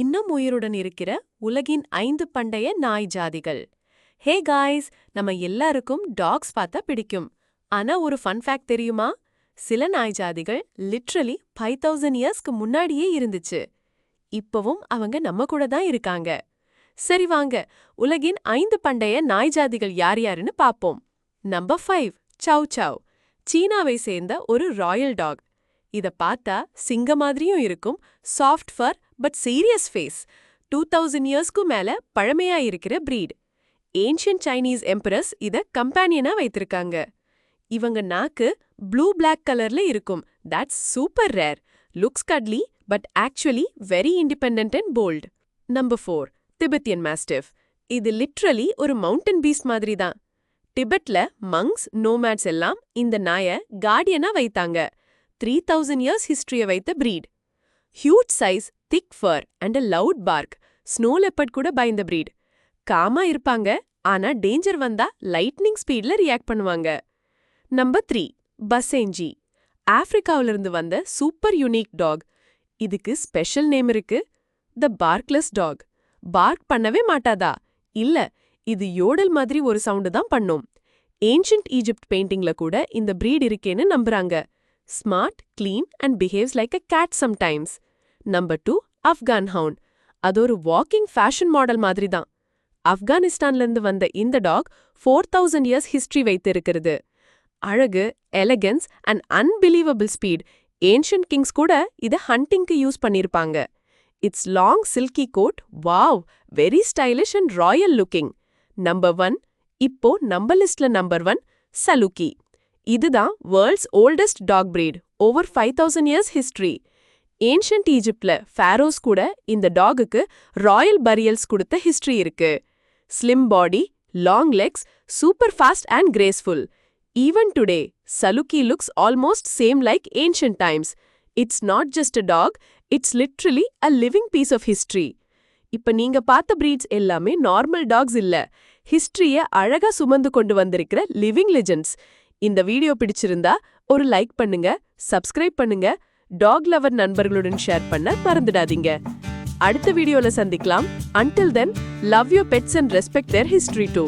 இன்னும் உயிருடன் இருக்கிற உலகின் ஐந்து பண்டைய நாய் ஜாதிகள். ஹே காய்ஸ் நம்ம எல்லாருக்கும் டாக்ஸ் பார்த்தா பிடிக்கும். ஆனா ஒரு ஃபன் ஃபேக்ட் தெரியுமா? சில நாய் ஜாதிகள் லிட்ரலி ஃபைவ் தௌசண்ட் இயர்ஸ்க்கு முன்னாடியே இருந்துச்சு. இப்பவும் அவங்க நம்ம கூட தான் இருக்காங்க. சரி வாங்க உலகின் ஐந்து பண்டைய நாய் ஜாதிகள் யார் யாருன்னு பாப்போம் நம்பர் ஃபைவ் சவ் சவ் சீனாவை சேர்ந்த ஒரு ராயல் டாக். இத பார்த்தா சிங்க மாதிரியும் இருக்கும் soft fur but serious face two thousand இயர்ஸ்க்கும் மேல பழமையா இருக்கிற பிரீட் ஏன்ஷியன் சைனீஸ் எம்பரஸ் இத கம்பேனியனா வைத்திருக்காங்க. இவங்க நாக்கு ப்ளூ பிளாக் கலர்ல இருக்கும். That's super rare looks cuddly but actually very independent and bold number four Tibetan mastiff இது லிட்ரலி ஒரு மவுண்டன் பீஸ்ட் மாதிரி தான் டிபெட்ல மங்ஸ் நோமேட்ஸ் எல்லாம் இந்த நாய கார்டியனா வைத்தாங்க. த்ரீ தௌசண்ட் இயர்ஸ் ஹிஸ்டரிய வைத்த breed huge size thick fur and a loud bark snow leopard கூட பயந்த பிரீட் காமா இருப்பாங்க ஆனா டேஞ்சர் வந்தா லைட்னிங் ஸ்பீட்ல ரியாக்ட் பண்ணுவாங்க. நம்பர் த்ரீ பசேஞ்சி ஆப்பிரிக்காவிலிருந்து வந்த சூப்பர் யூனிக் டாக் இதுக்கு ஸ்பெஷல் நேம் இருக்கு. த பார்க்லெஸ் டாக் பார்க் பண்ணவே மாட்டாதா? இல்ல இது யோடல் மாதிரி ஒரு சவுண்டு தான் பண்ணும். ஏன்ஷியன்ட் ஈஜிப்ட் பெயிண்டிங்ல கூட இந்த பிரீட் இருக்கேன்னு நம்புறாங்க. Smart clean and behaves like a cat sometimes number two Afghan hound அது ஒரு வாக்கிங் ஃபேஷன் மாடல் மாதிரி தான். ஆப்கானிஸ்தான்லேருந்து வந்த இந்த dog four thousand years history வைத்திருக்கிறது. அழகு elegance and unbelievable speed ancient kings கூட இதை ஹண்டிங்க்கு யூஸ் பண்ணியிருப்பாங்க it's long silky coat wow very stylish and royal looking number one இப்போ நம்ம லிஸ்ட்ல நம்பர் ஒன் சலுக்கி இதுதான் world's oldest dog breed over five thousand years history ancient ஈஜிப்ட்ல pharaohs கூட இந்த டாகுக்கு ராயல் பரியல்ஸ் கொடுத்த ஹிஸ்ட்ரி இருக்கு. Slim body long legs super fast and graceful even today saluki looks almost same like ancient times it's not just a dog it's literally a living piece of history இப்ப நீங்க பார்த்த breeds எல்லாமே normal tax இல்ல. ஹிஸ்டரிய அழகா சுமந்து கொண்டு வந்திருக்கிற living legends இந்த வீடியோ பிடிச்சிருந்தா ஒரு லைக் பண்ணுங்க சப்ஸ்கிரைப் பண்ணுங்க டாக் லவர் நண்பர்களுடன் ஷேர் பண்ண மறந்துடாதீங்க. அடுத்த வீடியோல சந்திக்கலாம். Until then love you pets and respect their history too